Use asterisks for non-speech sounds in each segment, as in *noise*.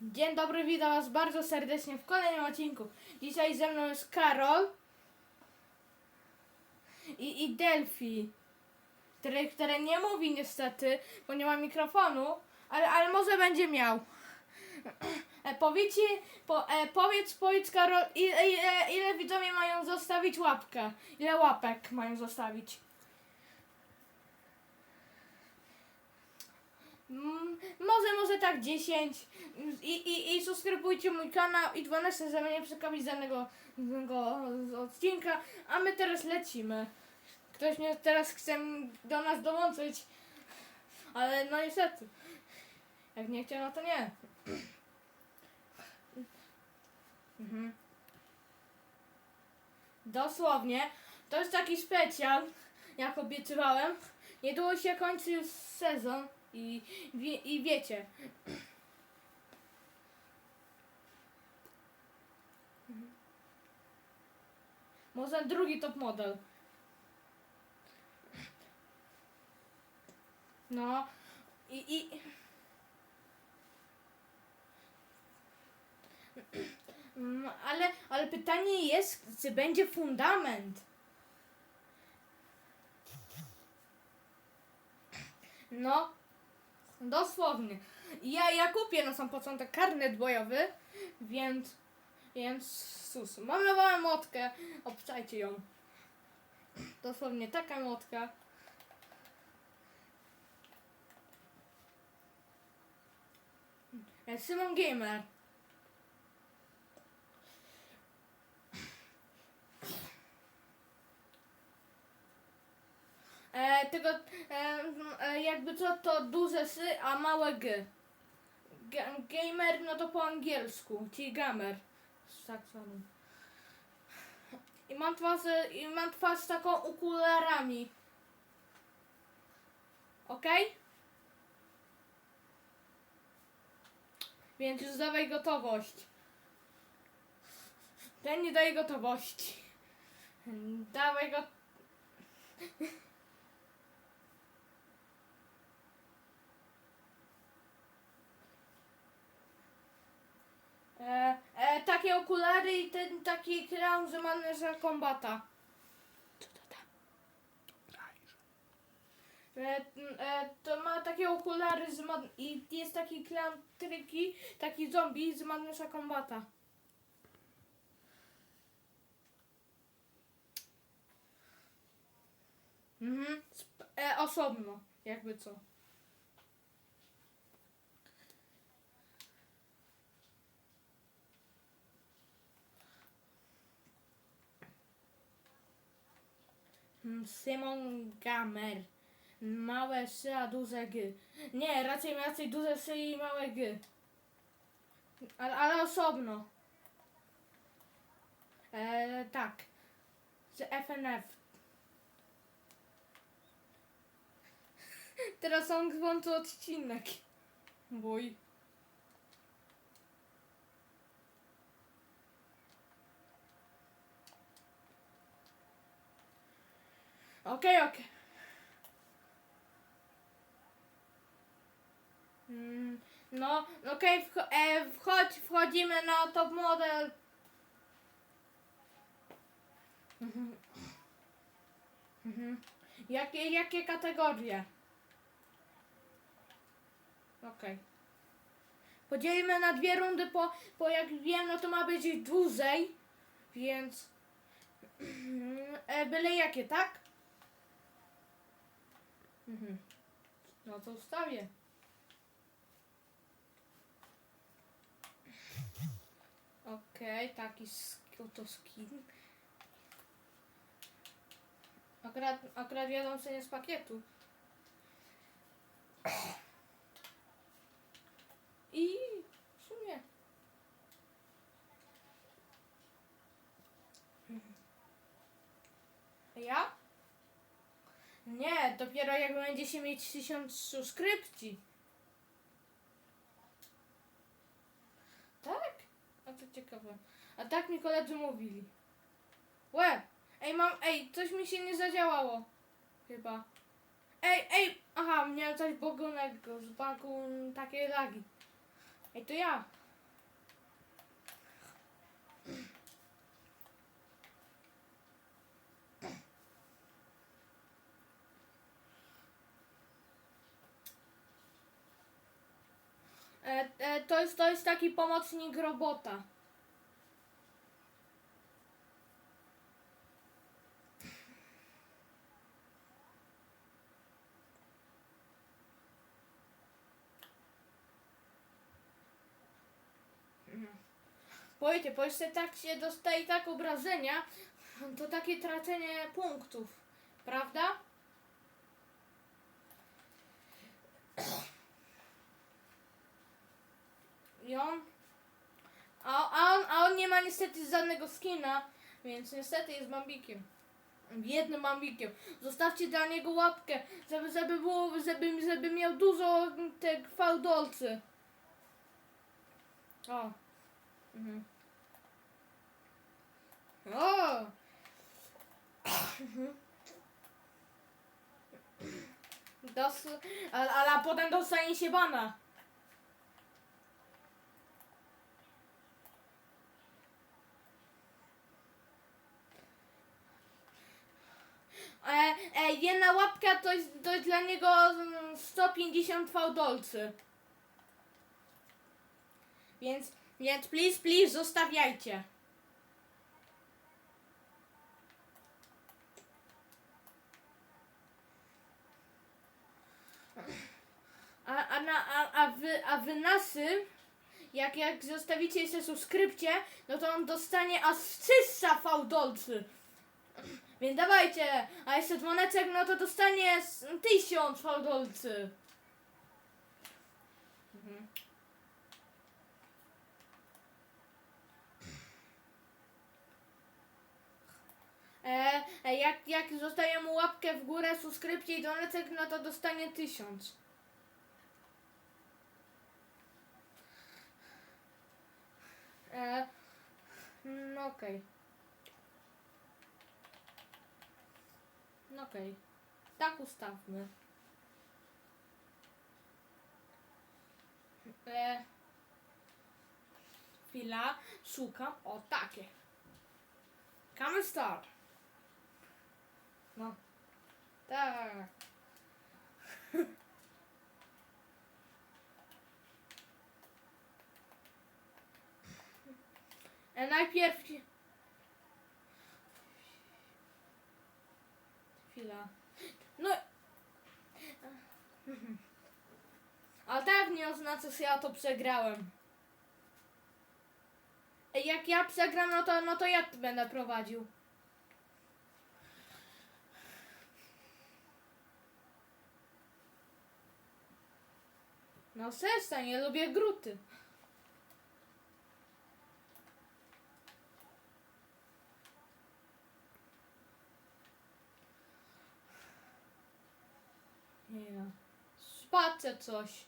Dzień dobry, witam Was bardzo serdecznie w kolejnym odcinku. Dzisiaj ze mną jest Karol i, i Delphi, który, który nie mówi niestety, bo nie ma mikrofonu, ale, ale może będzie miał. E, po, e, powiedz, powiedz Karol, ile, ile, ile widzowie mają zostawić łapkę? Ile łapek mają zostawić? Mm, może, może tak 10 I, i, i subskrybujcie mój kanał i 12, żeby nie przegapić żadnego, odcinka, a my teraz lecimy. Ktoś mnie teraz chce do nas dołączyć, ale no niestety, jak nie chciał, no to nie. Mhm. Dosłownie, to jest taki specjal, jak obiecywałem. Niedługo się kończy już sezon i, wie, i wiecie. Może drugi top model. No i, i Mm, ale, ale pytanie jest, czy będzie fundament. No, dosłownie. Ja, ja kupię na sam początek karnet bojowy, więc, więc sus. Mam nową młotkę, obczajcie ją. Dosłownie taka młotka. E, Szymon Gamer. E, tego, e, e, jakby co, to duże sy, a małe g. Ga- Gamer, no to po angielsku, czyli gamer. Tak samo. I mam twarz, e, i mam twarz taką okularami. Okej? Więc już dawaj gotowość. Ten nie daje gotowości. Dawaj go. *laughs* E, e, takie okulary i ten taki clown, że ma za kombata. Co to tam? E, e, to ma takie okulary z ma- i jest taki clown tryki, taki zombie z Madnessa Kombata. Mhm. Sp- e, osobno, jakby co. Simon Gamer. Małe sy, a duże g. Nie, raczej raczej duże sy i małe g. Ale, ale osobno. E, tak. Z FNF. *laughs* Teraz on włączy odcinek. Bój. Okej, okej. Mm, no, okej, wcho- e, wchodź, wchodzimy na top model. Mhm. Mhm. Jakie, jakie kategorie? Okej. Podzielimy na dwie rundy, po, po jak wiem, no to ma być dłużej, więc *clears throat* e, byle jakie, tak? Mhm. No to wstawię. Okej, taki sk- oto skin. Akurat, akurat jadą sobie z pakietu. I w sumie. Ja? Nie, dopiero jak się mieć tysiąc subskrypcji. Tak? A to ciekawe. A tak mi koledzy mówili. Łe! Ej, mam, ej, coś mi się nie zadziałało. Chyba. Ej, ej! Aha, miałem coś bogunego, z bagu takie lagi. Ej, to ja. E, e, to, jest, to jest taki pomocnik robota. Powiecie, bo jeszcze tak się dostaje tak obrażenia, to takie tracenie punktów, prawda? On, a, a, on, a on nie ma niestety żadnego skina, więc niestety jest bambikiem. Biednym bambikiem. Zostawcie dla niego łapkę, żeby, żeby było, żeby, żeby miał dużo te fałdolcy. O. Mhm. O! Mhm. Dos, ale, ale a potem dostanie się bana. E, e, jedna łapka to jest, to jest dla niego mm, 150 fałdolcy. Więc, więc please, please, zostawiajcie. A, a, a, a, wy, a wy nasy, jak, jak zostawicie jeszcze subskrypcję, no to on dostanie aż 300 fałdolcy. Więc dawajcie, a jeszcze dzwoneczek, no to dostanie 1000 fałdolcy. Mhm. E, e, jak, jak zostaje mu łapkę w górę, subskrypcję i dzwoneczek, no to dostanie 1000. E, no okej. No okej. Tak ustawmy. E, chwila, szukam. O, takie. Come start. No. Tak. *laughs* E, najpierw... Chwila. No... A tak nie oznacza, że ja to przegrałem. Jak ja przegram, no to, no to ja będę prowadził. No przestań, nie lubię gruty. Nie no. Spaczę coś.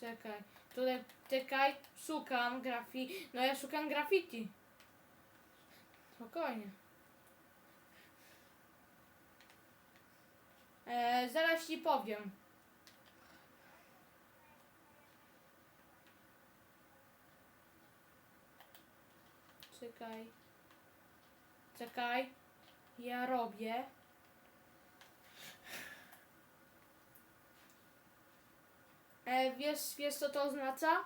Czekaj. Tutaj, czekaj, szukam graffiti. No ja szukam graffiti. Spokojnie. E, zaraz ci powiem. Czekaj. Czekaj. Ja robię. E, wiesz, wiesz co to oznacza?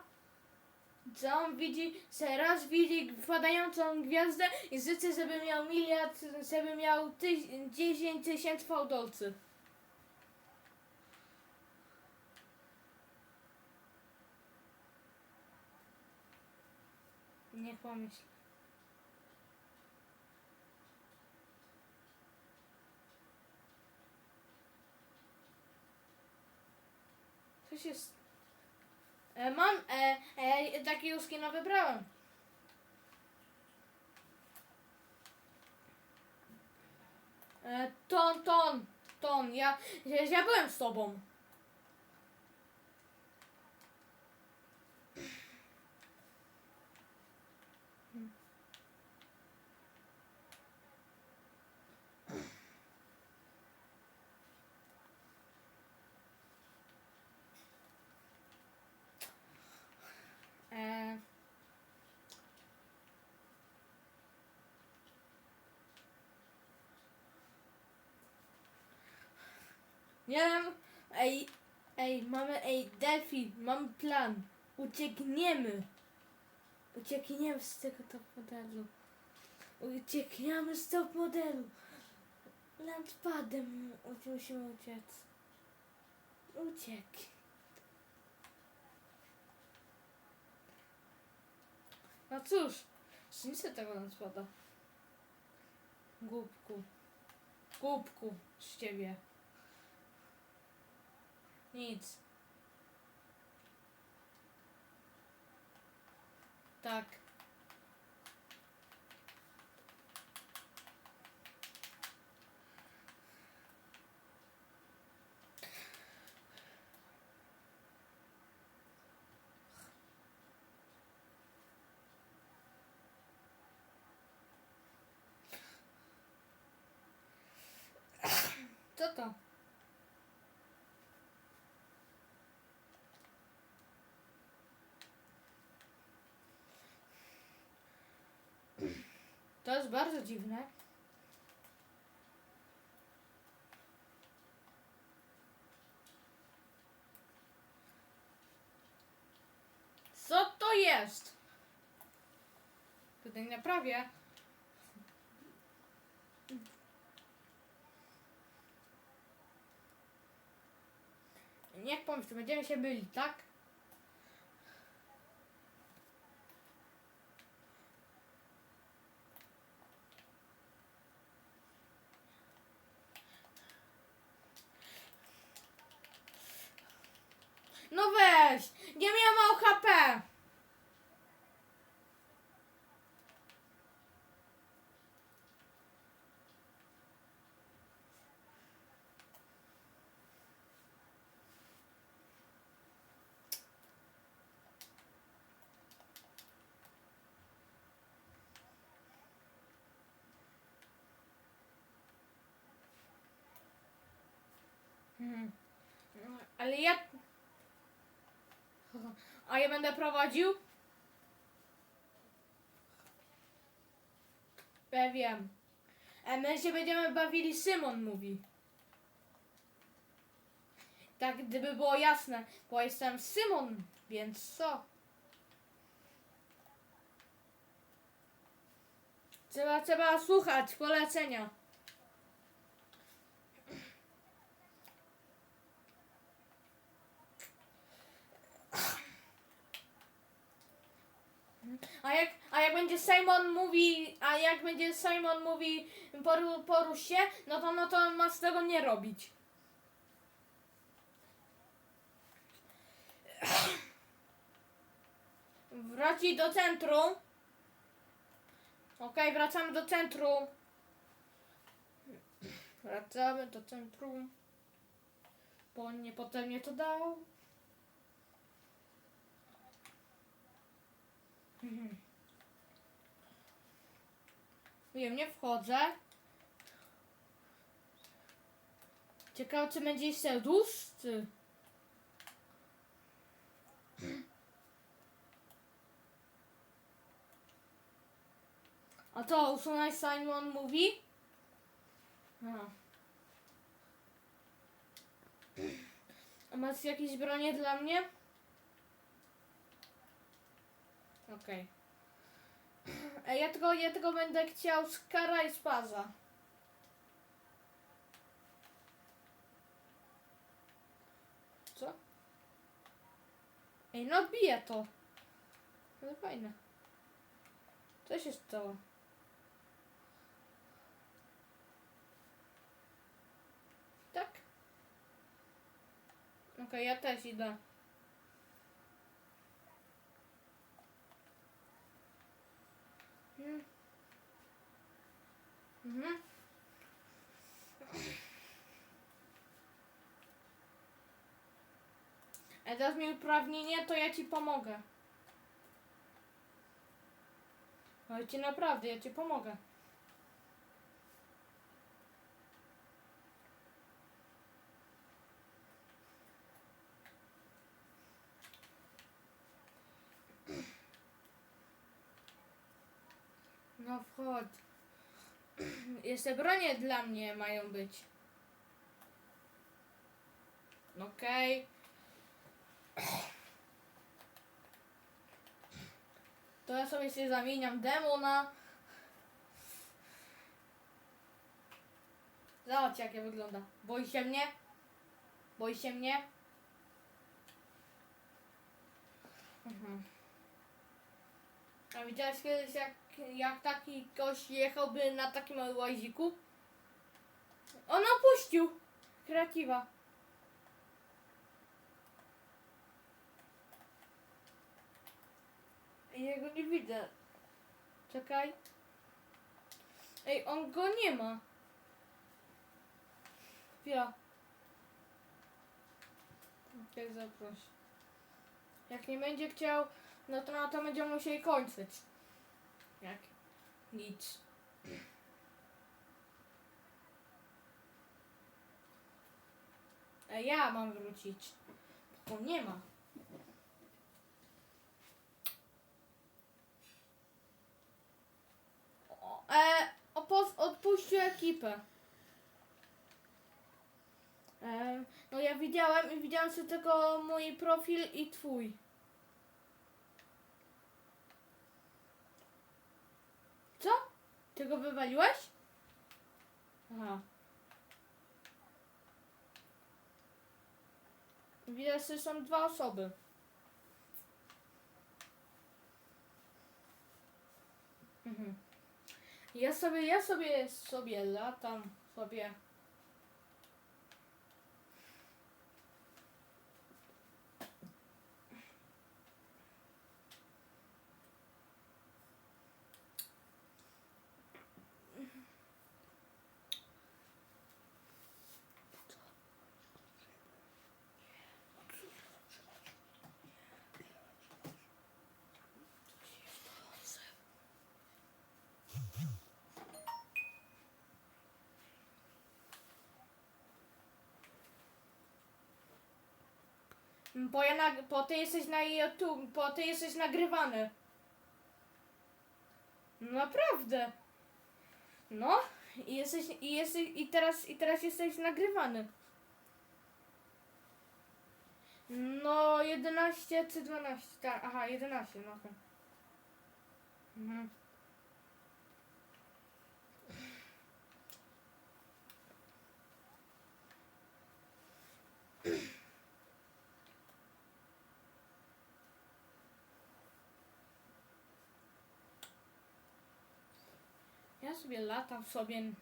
Co on widzi, że raz widzi wpadającą gwiazdę i życzę, żeby miał miliard, żeby miał tyś, 10 tysięcy fałdolcy. Nie pomyśl. Co się... s- E, mam, e, e, takiego skina wybrałem. E, ton, ton, ton, ja, ja, ja byłem z tobą. Nie wiem, ej, Ej, mamy, ej, Delphi, mamy plan. Uciekniemy. Uciekniemy z tego top modelu. Uciekniemy z top modelu. Landpadem u- musimy uciec. Uciek. No cóż, zniszczę tego landpada. Głupku. Głupku z ciebie. Nic. Tak. Co to? To jest bardzo dziwne. Co to jest? Tutaj naprawię. Niech pomyśl, będziemy się byli, tak? No weź! Nie miałem mało HP! Mhm. Ale ja... A ja będę prowadził? Ja. A my się będziemy bawili, Szymon mówi. Tak, gdyby było jasne, bo jestem Szymon, więc co? Trzeba, trzeba słuchać polecenia. A jak, a jak będzie Simon mówi, a jak będzie Simon mówi poru, się, no to no to ma z tego nie robić. Wróci do centrum. Okej, wracamy do centrum. Wracamy do centrum. Bo on nie potem mnie to dał. Mhm. Nie wchodzę. Ciekawe, czy będzie jeszcze dłuższy. A to usunąć Simon mówi? A. A masz jakieś bronie dla mnie? Okej. Okay. Ja tylko, ja tylko będę chciał skara i spaza. Co? Ej, no bije to. No fajne. Co się stało? Tak? Okej, ja też idę. Mm. Mhm. A dasz mi uprawnienie, to ja ci pomogę. Ale ci naprawdę, ja ci pomogę. No wchodź. Jeszcze bronie dla mnie mają być. Okej. Okay. To ja sobie się zamieniam demona. Zobacz jak ja wygląda. Boi się mnie? Boi się mnie? Mhm. A widziałeś kiedyś jak jak taki gość jechałby na takim łaziku? On opuścił kreatywa. Jego nie widzę. Czekaj. Ej, on go nie ma. Chwila. Jak zaproś. Jak nie będzie chciał, no to, no to będziemy musieli kończyć. Jak? Nic. A ja mam wrócić. Bo nie ma. O, e, odpuścił ekipę. E, no ja widziałem i widziałem sobie tylko mój profil i twój. Co? Ty go wywaliłeś? Aha. Widać, że są dwa osoby. Mhm. Ja sobie, ja sobie, sobie latam, sobie. Bo ja nag- bo ty jesteś na YouTube, bo ty jesteś nagrywany. Naprawdę. No, i jesteś, i jesteś, i teraz, i teraz jesteś nagrywany. No, 11 czy 12, tak, aha, 11, no okej. Mhm. Sobie latam sobie. Mhm.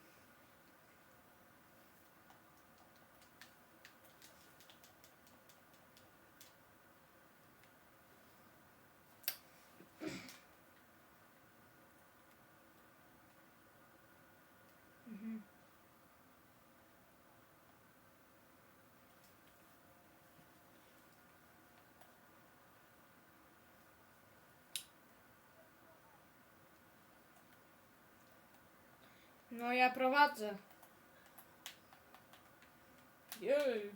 No ja prowadzę. Jej.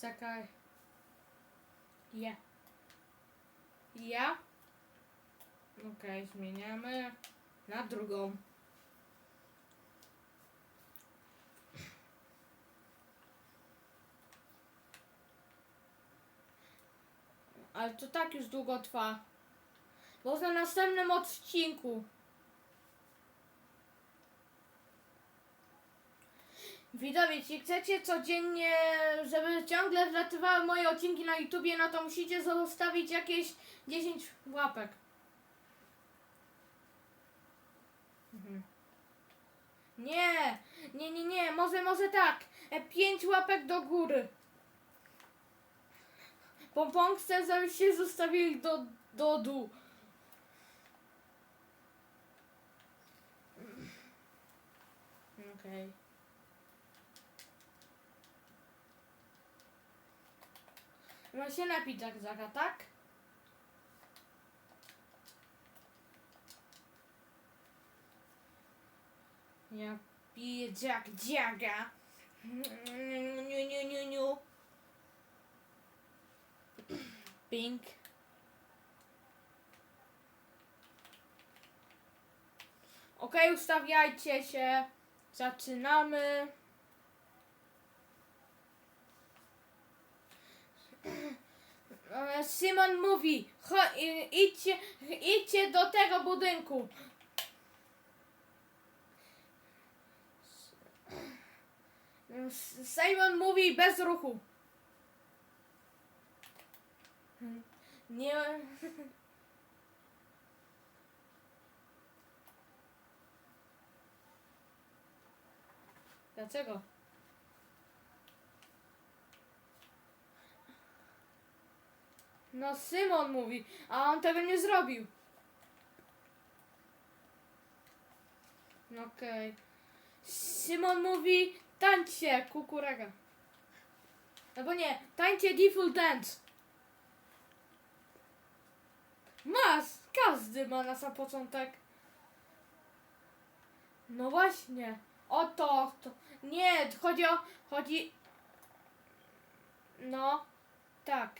Czekaj. Ja. Ja. Okej, zmieniamy na drugą. Ale to tak już długo trwa. Bo na następnym odcinku. Widzowie, jeśli chcecie codziennie, żeby ciągle wlatywały moje odcinki na YouTubie, no to musicie zostawić jakieś 10 łapek. Mhm. Nie, nie, nie, nie, może, może tak. 5 łapek do góry. Pompon chce, żebyście zostawili do, do dół. Okej. Ma się napić jak Zaka, tak? Ja piję jak dziaga. Niu, niu, niu, niu. Pink. Okej, ustawiajcie się. Zaczynamy. E, Simon mówi, idźcie, idźcie do tego budynku. Simon mówi bez ruchu. Nie. Dlaczego? No Simon mówi, a on tego nie zrobił. Okej. Simon mówi, tańczcie, kukurega. Albo nie, tańczcie default dance. Masz, każdy ma na sam początek. No właśnie, o to, to. Nie, chodzi o, chodzi... No, tak.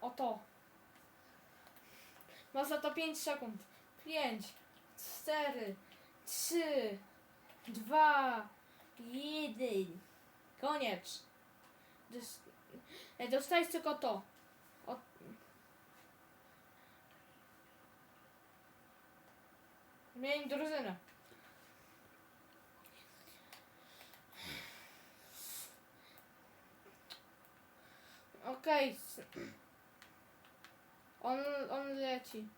O to. Masz na to 5 sekund. 5, 4, 3, 2, 1. Koniec. E, Dostajesz tylko to. O... Zmień drużynę. Okej. s- On, on leci.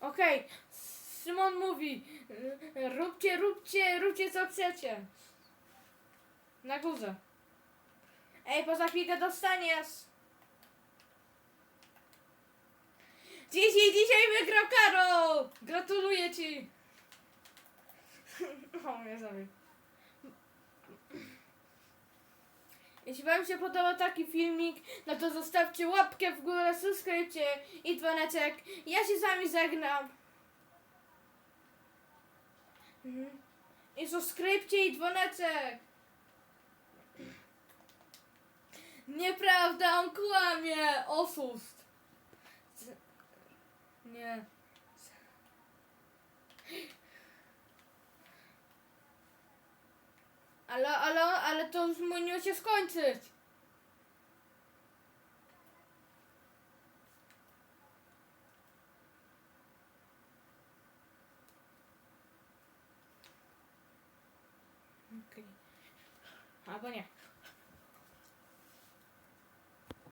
Okej. Szymon mówi. Róbcie, róbcie, róbcie co chcecie. Na górze. Ej, poza chwilkę dostaniesz. Dzisiaj, dzisiaj wygrał Karol! Gratuluję ci! *laughs* O, zabił. Jeśli Wam się podobał taki filmik, no to zostawcie łapkę w górę, subskrypcie i dzwoneczek. Ja się z Wami żegnam. Mhm. I subskrypcie i dzwoneczek. Nieprawda, on kłamie! Oszust! Nie. Ale, ale, ale to już powinno się skończyć. Okej. Albo nie.